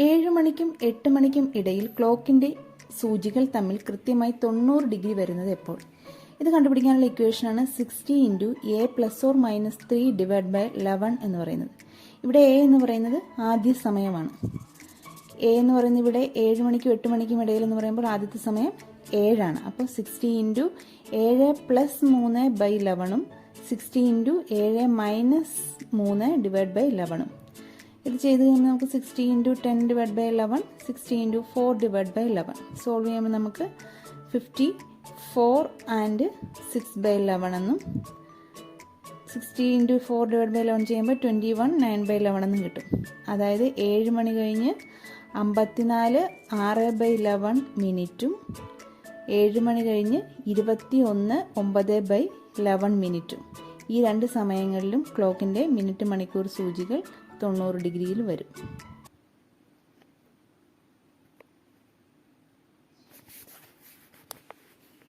ഏഴ് മണിക്കും എട്ട് മണിക്കും ഇടയിൽ ക്ലോക്കിന്റെ സൂചികൾ തമ്മിൽ കൃത്യമായി തൊണ്ണൂറ് ഡിഗ്രി വരുന്നത് എപ്പോൾ? ഇത് കണ്ടുപിടിക്കാനുള്ള ഇക്വേഷനാണ് sixty into a plus or minus three divide by eleven എന്ന് പറയുന്നത്. ഇവിടെ എ എന്ന് പറയുന്നത് ആദ്യ സമയമാണ്. എ എന്ന് പറയുന്നത് ഇവിടെ ഏഴ് മണിക്കും എട്ട് മണിക്കും ഇടയിൽ എന്ന് പറയുമ്പോൾ ആദ്യത്തെ സമയം ഏഴാണ്. അപ്പോൾ സിക്സ്റ്റി ഇന്റു ഏഴ് പ്ലസ് മൂന്ന് ബൈ ലെവണും സിക്സ്റ്റി ഇന്റു ഏഴ് മൈനസ് മൂന്ന് ഡിവൈഡ് ബൈ ലെവണും ഇത് ചെയ്ത് കഴിയുമ്പോൾ നമുക്ക് sixty into ten divide by eleven sixty into four divide by eleven solve ചെയ്യുമ്പോൾ നമുക്ക് fifty four and six by eleven എന്നും sixty into four divide by eleven ചെയ്യുമ്പോൾ twenty one nine by eleven എന്നും കിട്ടും. അതായത് ഏഴ് മണി കഴിഞ്ഞ് അമ്പത്തിനാല് ആറ് ബൈ ഇലവൻ മിനിറ്റും ഏഴ് മണി കഴിഞ്ഞ് ഇരുപത്തി ഒന്ന് ഒമ്പത് ബൈ ഇലവൻ മിനിറ്റും ഈ രണ്ട് സമയങ്ങളിലും ക്ലോക്കിന്റെ മിനിറ്റ് മണിക്കൂർ സൂചികൾ തൊണ്ണൂറ് ഡിഗ്രിയിൽ വരും.